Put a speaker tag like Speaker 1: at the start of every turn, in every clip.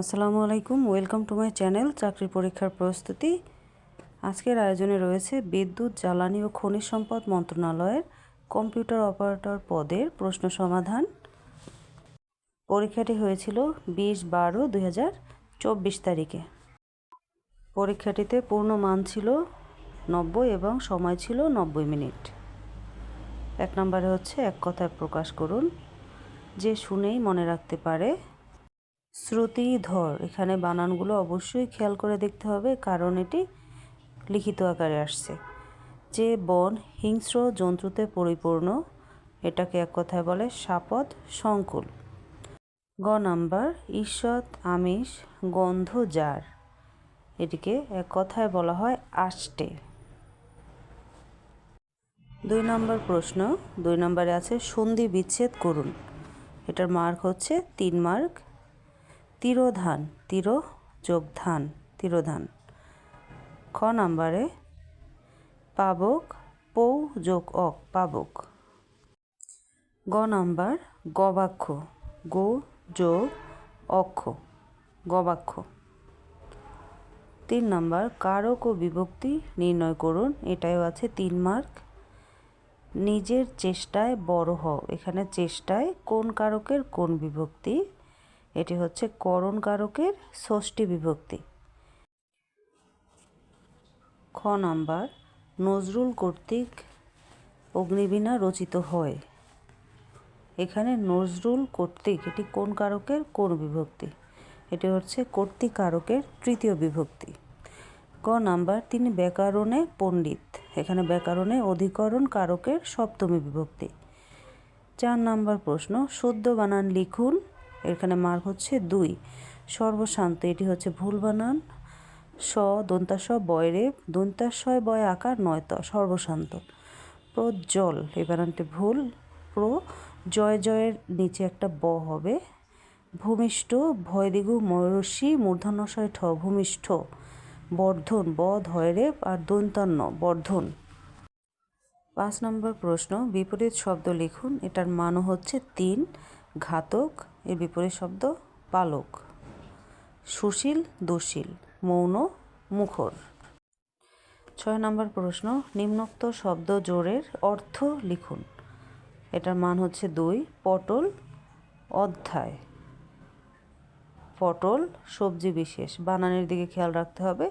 Speaker 1: আসসালামু আলাইকুম, welcome to my channel চাকরি পরীক্ষার প্রস্তুতি। আজকের আয়োজনে রয়েছে বিদ্যুৎ, জ্বালানি ও খনিজ সম্পদ মন্ত্রণালয়ের কম্পিউটার অপারেটর পদের প্রশ্ন সমাধান। পরীক্ষাটি হয়েছিল বিশ বারো দুই তারিখে। পরীক্ষাটিতে পূর্ণ মান ছিল নব্বই এবং সময় ছিল নব্বই মিনিট। এক নম্বরে হচ্ছে এক কথায় প্রকাশ করুন, যে শুনেই মনে রাখতে পারে শ্রুতিধর এখানে বানানগুলো অবশ্যই খেয়াল করে দেখতে হবে, কারণ এটি লিখিত আকারে আসছে। যে বন হিংস্র জন্তুতে পরিপূর্ণ, এটাকে এক কথায় বলে সাপদ সংকুল। গ নাম্বার, ঈষৎ, আমিষ, গন্ধ, জার। এটিকে এক কথায় বলা হয় আষ্টে। দুই নম্বর প্রশ্ন, দুই নম্বরে আছে সন্ধি বিচ্ছেদ করুন। এটার মার্ক হচ্ছে তিন মার্ক তিরোধান তিরো যোগ ধান তিরোধান। খ নাম্বারে, পাবক পৌ যোগ অক পাবক। গ নাম্বার, গবাক্ষ গো যোগ অক্ষ গবাক্ষ। তিন নাম্বার, কারক ও বিভক্তি নির্ণয় করুন এটাও আছে তিন মার্ক। নিজের চেষ্টায় বড় হও, এখানে চেষ্টায় কোন কারকের কোন বিভক্তি এটি হচ্ছে করণ কারকের ষষ্ঠী বিভক্তি। খ নাম্বার, নজরুল কর্তৃক অগ্নিবীণা রচিত হয়। এখানে নজরুল কর্তৃক এটি কোন কারকের? কোন বিভক্তি? এটি হচ্ছে কর্তৃক কারকের তৃতীয় বিভক্তি। ক নাম্বার, তিনি ব্যাকরণে পণ্ডিত। এখানে ব্যাকরণে অধিকরণ কারকের সপ্তমী বিভক্তি। চার নাম্বার প্রশ্ন শুদ্ধ বানান লিখুন এখানে মার্ক হচ্ছে দুই। সর্বশান্ত, এটি হচ্ছে ভুল বানান। স দন্তাস বয়রে দন্তাশয় বয় আকার, নয় ত সর্বশান্ত। প্রজ্জ্বল এই বানানটি ভুল। প্র, জয় জয়ের নিচে একটা ব হবে। ভূমিষ্ঠ, ভয়দিগু ময়ূরসী মূর্ধন্যশয় ঠ, ভূমিষ্ঠ। বর্ধন, ব ধয়রে আর দন্তান্ন, বর্ধন। পাঁচ নম্বর প্রশ্ন, বিপরীত শব্দ লিখুন। এটার মানও হচ্ছে তিন, ঘাতক এর বিপরীত শব্দ পালক। সুশীল দুশীল মৌন, মুখর। ছয় নম্বর প্রশ্ন, নিম্নোক্ত শব্দ জোরের অর্থ লিখুন। এটার মান হচ্ছে দুই, পটল অধ্যায়। পটল সবজি বিশেষ, বানানের দিকে খেয়াল রাখতে হবে।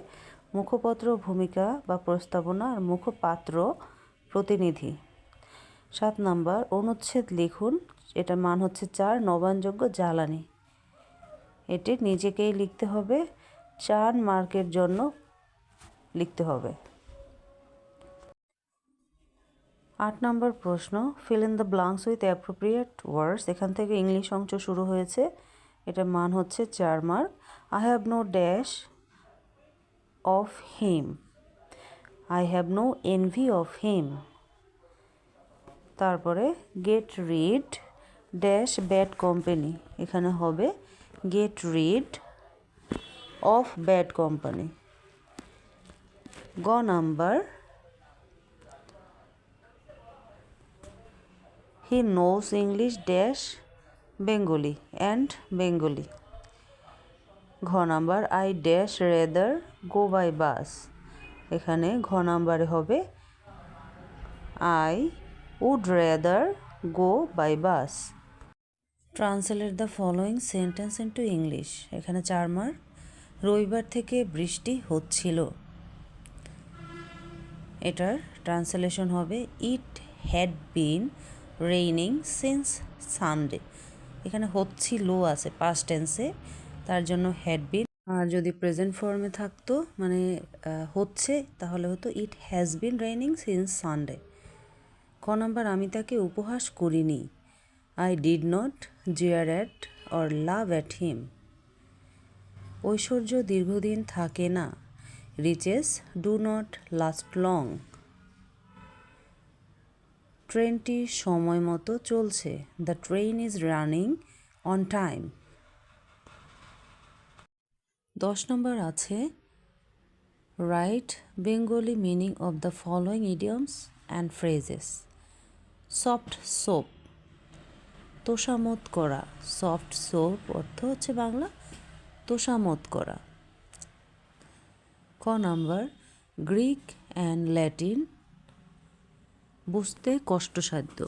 Speaker 1: মুখপত্র, ভূমিকা বা প্রস্তাবনা আর মুখপাত্র প্রতিনিধি। সাত নাম্বার, অনুচ্ছেদ লিখুন এটা মান হচ্ছে চার, নবায়নযোগ্য জ্বালানি। এটি নিজেকেই লিখতে হবে, চার মার্কের জন্য লিখতে হবে। আট নম্বর প্রশ্ন fill in the blanks with appropriate words এখান থেকে ইংলিশ অংশ শুরু হয়েছে এটার মান হচ্ছে চার mark. I have no dash of him I have no envy of him তারপরে get rid dash bad company. এখানে হবে get rid of bad company. গ number, he knows English dash Bengali and Bengali. ঘ number, I dash rather go by bus. এখানে ঘ নাম্বারে হবে, I would rather go by bus. Translate the following sentence into English এখানে চার রবিবার থেকে বৃষ্টি হচ্ছিল। এটার ট্রান্সলেশন হবে it had been raining since Sunday এখানে হচ্ছিল আছে পাস্ট টেন্সে তার জন্য হ্যাড বিন আর যদি প্রেজেন্ট ফর্মে থাকতো মানে হচ্ছে, তাহলে হতো it has been raining since Sunday ক নম্বর, আমি তাকে উপহাস করিনি। I did not jeer at or laugh at him ঐশ্বর্য দীর্ঘদিন থাকে না। Riches do not last long ট্রেনটি সময় মতো চলছে। The train is running on time দশ নম্বর আছে write Bengali meaning of the following idioms and phrases soft soap তোষামত করা। সফট সোপ অর্থ হচ্ছে বাংলা তোষামত করা। ক নাম্বার, গ্রিক অ্যান্ড ল্যাটিন বুঝতে কষ্টসাধ্য।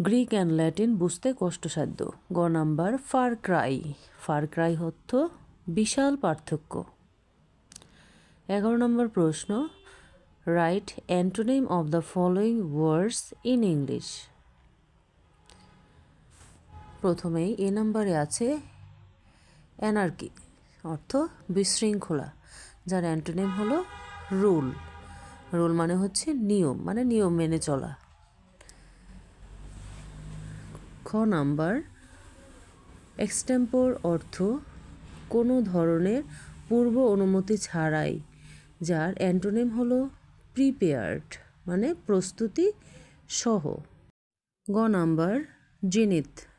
Speaker 1: গ্রিক অ্যান্ড ল্যাটিন বুঝতে কষ্টসাধ্য। গ number, far cry. Far cry অর্থ বিশাল পার্থক্য। এগারো নম্বর প্রশ্ন, write antonym of the following words in English. প্রথমেই এ নাম্বারে আছে অ্যানার্কি অর্থ বিশৃঙ্খলা, যার অ্যান্টোনিম হলো রুল। রুল মানে হচ্ছে নিয়ম মানে নিয়ম মেনে চলা। খ নাম্বার, এক্সটেম্পোর অর্থ কোনো ধরনের পূর্ব অনুমতি ছাড়াই, যার অ্যান্টোনিম হলো প্রিপেয়ার্ড মানে প্রস্তুতি সহ। গ নাম্বার, জিনিত।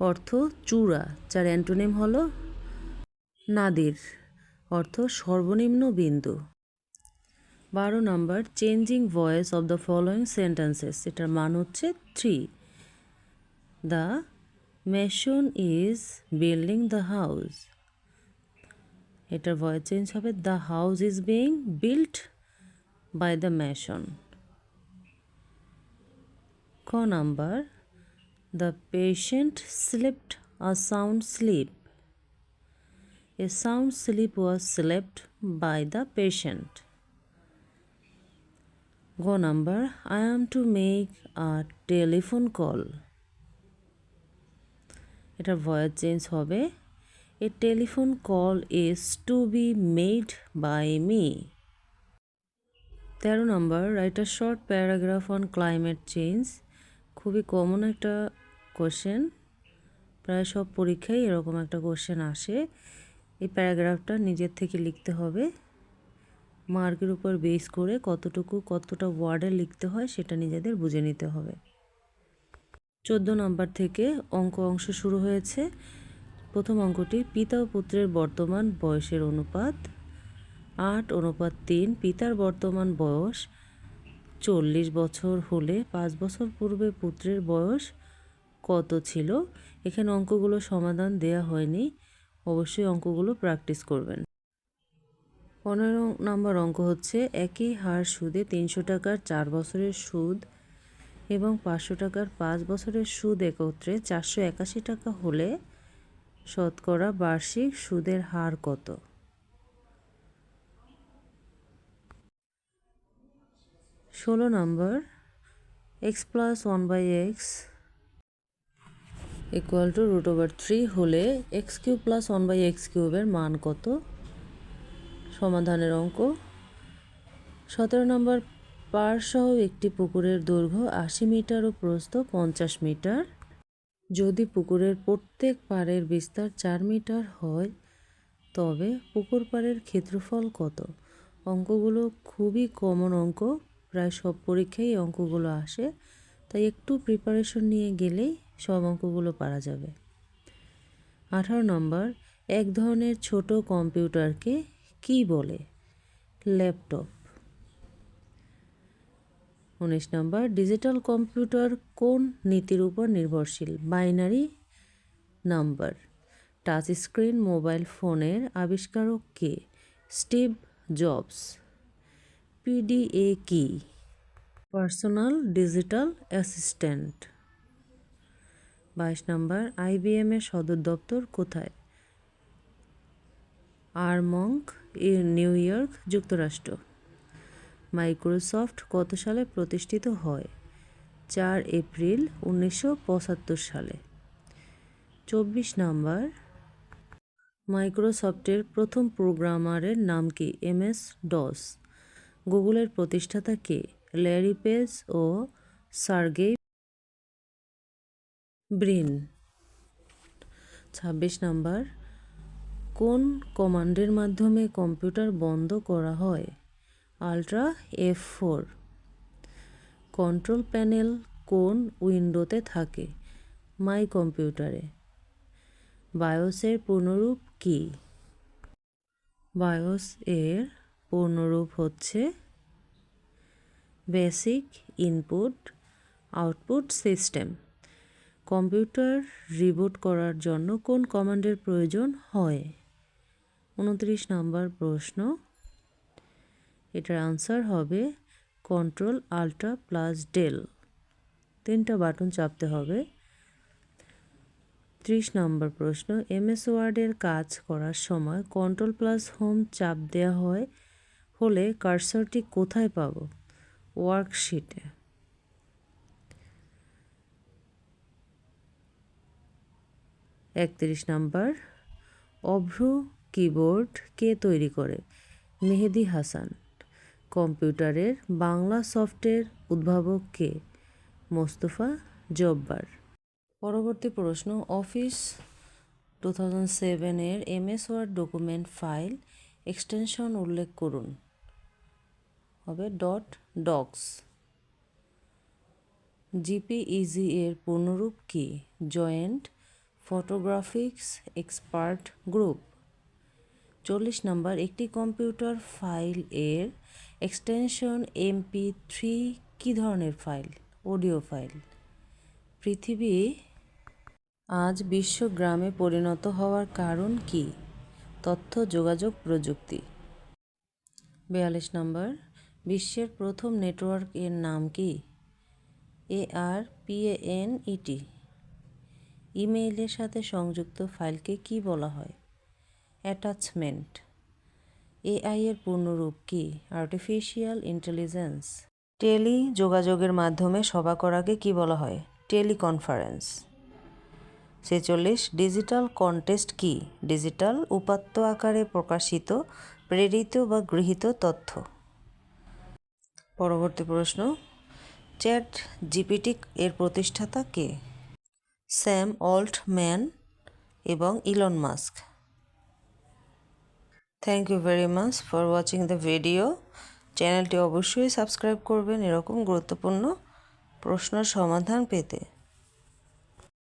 Speaker 1: অর্থ চূড়া, যার অ্যান্টোনিম হল নাদির, অর্থ সর্বনিম্ন বিন্দু। বারো number, changing voice of the following sentences, এটার মান হচ্ছে three. The mason is building the house. এটার ভয়েস চেঞ্জ হবে, the house is being built by the mason ক number the patient slept a sound sleep A sound sleep was slept by the patient. Go number, I am to make a telephone call. এটার voice change হবে a telephone call is to be made by me তেরো নম্বর write a short paragraph on climate change খুবই common একটা question প্রায় সব পরীক্ষায় এরকম একটা কোশ্চেন আসে। এই প্যারাগ্রাফটা নিজের থেকে লিখতে হবে। মার্কের উপর বেস করে কতটুকু, কতটা ওয়ার্ডে লিখতে হয় সেটা নিজেদের বুঝে নিতে হবে। চোদ্দ নম্বর থেকে অঙ্ক, অংশ শুরু হয়েছে। প্রথম অঙ্কটি পিতা ও পুত্রের বর্তমান বয়সের অনুপাত। আট, অনুপাত তিন, পিতার বর্তমান বয়স চল্লিশ বছর হলে পাঁচ বছর পূর্বে পুত্রের বয়স কত ছিল? এখানে অঙ্কগুলো সমাধান দেয়া হয়নি। অবশ্যই অঙ্কগুলো প্র্যাকটিস করবেন। পনেরো নম্বর অঙ্ক হচ্ছে, একই হার সুদে তিনশো টাকার চার বছরের সুদ এবং পাঁচশো টাকার পাঁচ বছরের সুদ একত্রে চারশো একাশি টাকা হলে শতকরা বার্ষিক সুদের হার কত? ষোলো নম্বর X plus one by X equal to root over three হলে X cube plus one by X কিউবের মান কত? সমাধানের অঙ্ক। সতেরো নম্বর পার সহ একটি পুকুরের দৈর্ঘ্য আশি মিটার ও প্রস্থ পঞ্চাশ মিটার। যদি পুকুরের প্রত্যেক পাড়ের বিস্তার চার মিটার হয়, তবে পুকুর পাড়ের ক্ষেত্রফল কত? অঙ্কগুলো খুবই কমন অঙ্ক, প্রায় সব পরীক্ষায় অঙ্কগুলো আসে, তাই একটু প্রিপারেশন নিয়ে গেলেই সব অঙ্কগুলো পারা যাবে। আঠারো নম্বর, এক ধরনের ছোট কম্পিউটারকে কি বলে? ল্যাপটপ। উনিশ নম্বর, ডিজিটাল কম্পিউটার কোন নীতির উপর নির্ভরশীল? Binary number. Touch screen, mobile ফোনের আবিষ্কারক কে? Steve Jobs. পিডিএ কি? Personal digital assistant. বাইশ নম্বর আইবিএম এর সদর দপ্তর কোথায়? আরমঙ্ক নিউ ইয়র্ক যুক্তরাষ্ট্র। মাইক্রোসফট কত সালে প্রতিষ্ঠিত হয়? চার এপ্রিল উনিশশো পঁচাত্তর সালে। চব্বিশ নম্বর, মাইক্রোসফটের প্রথম প্রোগ্রামারের নাম কি? M S DOS. গুগলের প্রতিষ্ঠাতা কে? ল্যারি পেজ ও সার্গেই ব্রিন। ছাব্বিশ নাম্বার, কোন কমান্ডের মাধ্যমে কম্পিউটার বন্ধ করা হয়? Alt F four. Control panel কোন উইন্ডোতে থাকে? মাই কম্পিউটারে। বায়োসের পূর্ণরূপ কি? বায়োস এর পূর্ণরূপ হচ্ছে basic input output system. Computer reboot করার জন্য কোন কমান্ডের প্রয়োজন হয়? উনত্রিশ নম্বর প্রশ্ন। এটার আনসার হবে কন্ট্রোল আল্ট্রা প্লাস ডেল। তিনটা বাটন চাপতে হবে। ত্রিশ নম্বর প্রশ্ন, এমএস ওয়ার্ডের কাজ করার সময় কন্ট্রোল প্লাস হোম চাপ দেওয়া হয়, হলে কার্সরটি কোথায় পাবো? ওয়ার্কশিটে। একত্রিশ নাম্বার, অভ্র কিবোর্ড কে তৈরি করে? মেহেদি হাসান। কম্পিউটারের বাংলা সফটওয়্যার উদ্ভাবক কে? মোস্তফা জব্বার। পরবর্তী প্রশ্ন, অফিস টু থাউজেন্ড সেভেনের MS Word document file extension উল্লেখ করুন। হবে ডট ডক্স। জিপিইজি এর পূর্ণরূপ কি? জয়েন্ট ফটোগ্রাফিক্স এক্সপার্ট গ্রুপ চল্লিশ নম্বর, একটি কম্পিউটার ফাইল এর এক্সটেনশন এমপি থ্রি কী ধরনের ফাইল? Audio file. পৃথিবী আজ বিশ্বগ্রামে পরিণত হওয়ার কারণ কি? তথ্য, যোগাযোগ, প্রযুক্তি। বিয়াল্লিশ নম্বর, বিশ্বের প্রথম নেটওয়ার্ক এর নাম কি? এ আর পিএএন ইটি ইমেইলের সাথে সংযুক্ত ফাইলকে কি বলা হয়? অ্যাটাচমেন্ট। এআই এর পূর্ণরূপ কি? Artificial intelligence. টেলি যোগাযোগের মাধ্যমে সভা করাকে কি বলা হয়? টেলিকনফারেন্স। ছেচল্লিশ, ডিজিটাল কন্টেস্ট কি? ডিজিটাল, উপাত্ত আকারে প্রকাশিত, প্রেরিত বা গৃহীত তথ্য। পরবর্তী প্রশ্ন, চ্যাট জিপিটি এর প্রতিষ্ঠাতা কে? স্যাম অল্টম্যান এবং Elon Musk. Thank you very much for watching the video চ্যানেলটি অবশ্যই সাবস্ক্রাইব করবেন এরকম গুরুত্বপূর্ণ প্রশ্নের সমাধান পেতে।